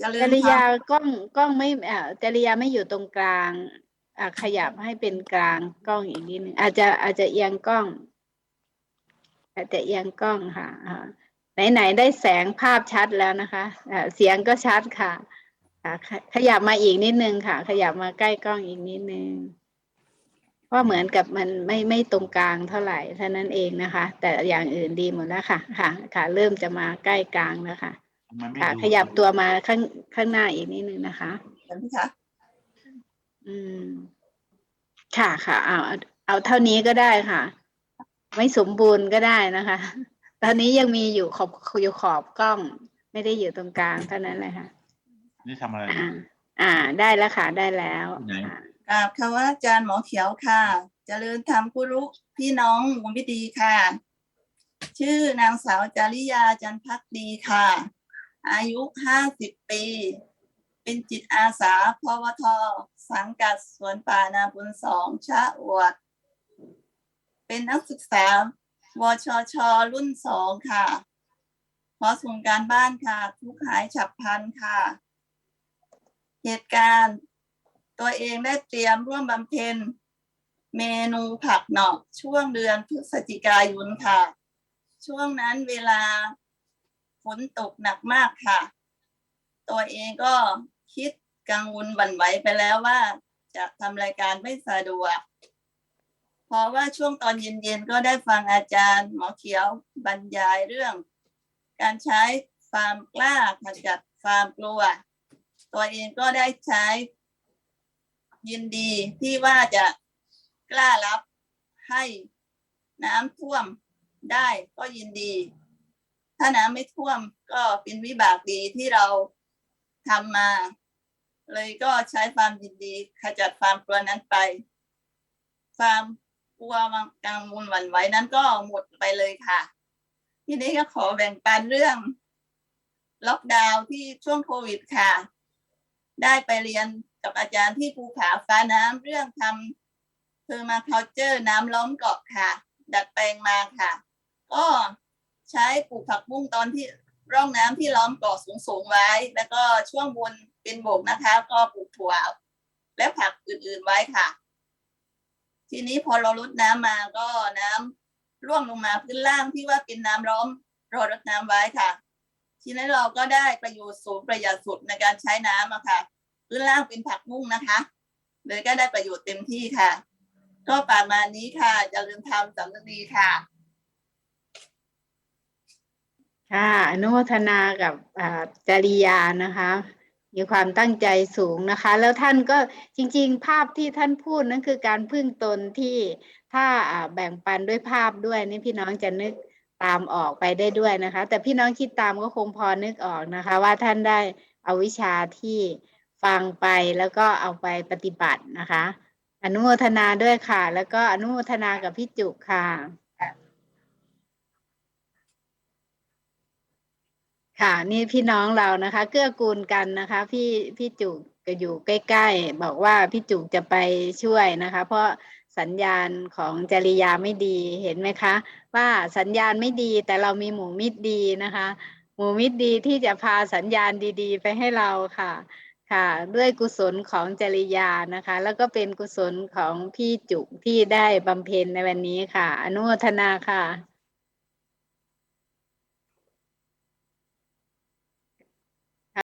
จริจริยากล้องกล้องไม่อ่าจริยาไม่อยู่ตรงกลางอ่าขยับให้เป็นกลางกล้องอีกนิดนึงอาจจะอาจจะเอียงกล้อง อาจจะเอียงกล้องค่ะอ่าไหนๆได้แสงภาพชัดแล้วนะคะอ่าเสียงก็ชัดค่ะค่ะขยับมาอีกนิดนึงค่ะ ขยับมาใกล้กล้องอีกนิดนึงเพราะเหมือนกับมันไม่ไม่ตรงกลางเท่าไหร่เท่านั้นเองนะคะ แต่อย่างอื่นดีหมดแล้วค่ะ ค่ะ ค่ะ เริ่มจะมาใกล้กลางแล้วค่ะ มันไม่ค่ะ ดูขยับตัวมาข้างข้างหน้าอีกนิดนึงนะคะ เห็นไหมคะอืม ค่ะค่ะเอาเอาเอาเท่านี้ก็ได้ค่ะ ไม่สมบูรณ์ก็ได้นะคะ ตอนนี้ยังมีอยู่ขอบอยู่ขอบกล้อง ไม่ได้อยู่ตรงกลางเท่านั้นเลยค่ะ นี่ทำอะไร อ่า อ่า ได้แล้วค่ะ ได้แล้วไหน อ่ากราบคำว่าอาจารย์หมอเขียวค่ะ เจริญธรรมกุรุพี่น้องมุมิดีค่ะ ชื่อนางสาวจาริยาจันพักดีค่ะ อายุห้าสิบปี เป็นจิตอาสาพวท สังกัดสวนป่านาบุญสองชะอวด เป็นนักศึกษาวชช รุ่นสองค่ะ ขอส่งการบ้านค่ะ ทุกหายฉับพลันค่ะ เหตุการณ์ ตัวเองได้เตรียมร่วมบำเพ็ญเมนูผักหนอกช่วงเดือนพฤศจิกายนค่ะ ช่วงนั้นเวลา ฝนตกหนักมากค่ะ ตัวเองก็คิดกังวลหวั่นไหวไปแล้วว่า จะทำรายการไม่สะดวก เพราะว่าช่วงตอนเย็นๆก็ได้ฟังอาจารย์หมอเขียวบรรยายเรื่อง การใช้ความกล้าขจัดความกลัว ตัวเองก็ได้ใช้ ยินดีที่ว่าจะกล้ารับให้น้ำท่วมได้ก็ยินดี ถ้าน้ำไม่ท่วมก็เป็นวิบากดีที่เราทำมา เลยก็ใช้ความยินดีขจัดความกลัวนั้นไป ความกลัวกังวลหวั่นไหวนั้นก็หมดไปเลยค่ะ ทีนี้ก็ขอแบ่งปันเรื่อง ล็อกดาวน์ที่ช่วงโควิดค่ะ ได้ไปเรียนกับอาจารย์ที่ภูผาฟ้าน้ำเรื่องทำเพอร์มาเคาเจอร์น้ำล้อมเกาะค่ะ ดัดแปลงมาค่ะ ก็ ใช้ปลูกผักบุ้งตอนที่ร่องน้ำที่ล้อมเกาะสูงๆไว้ แล้วก็ช่วงบนเป็นโบกนะคะ ก็ปลูกถั่วและผักอื่นๆไว้ค่ะ ทีนี้พอเราลดน้ำมาก็น้ำร่วงลงมาพื้นล่างที่ว่าเป็นน้ำล้อมรอรดน้ำไว้ค่ะ ทีนี้เราก็ได้ประโยชน์สูงประหยัดสุดในการใช้น้ำอะค่ะ พื้นล่างเป็นผักบุ้งนะคะเลยก็ได้ประโยชน์เต็มที่ค่ะ ก็ประมาณนี้ค่ะอย่าลืมทำสำนึกดีค่ะ ค่ะอนุโมทนากับอ่าจริยานะคะ มีความตั้งใจสูงนะคะ แล้วท่านก็จริง ๆ ภาพที่ท่านพูดนั่นคือการพึ่งตนที่ถ้าอ่าแบ่งปันด้วยภาพด้วยนี่พี่น้องจะนึกตามออกไปได้ด้วยนะคะ แต่พี่น้องคิดตามก็คงพอนึกออกนะคะ ว่าท่านได้เอาวิชาที่ฟังไปแล้วก็เอาไปปฏิบัตินะคะ อนุโมทนาด้วยค่ะ แล้วก็อนุโมทนากับพี่จุกค่ะ ค่ะ นี่พี่น้องเรานะคะ เกื้อกูลกันนะคะ พี่พี่จุกก็อยู่ใกล้ ๆ บอกว่าพี่จุกจะไปช่วยนะคะ เพราะสัญญาณของจริยาไม่ดีเห็นไหมคะ ว่าสัญญาณไม่ดีแต่เรามีหมู่มิตรดีนะคะ หมู่มิตรดีที่จะพาสัญญาณดีๆ ไปให้เราค่ะค่ะ ด้วยกุศลของจริยานะคะ แล้วก็เป็นกุศลของพี่จุกที่ได้บำเพ็ญในวันนี้ค่ะ อนุโมทนาค่ะ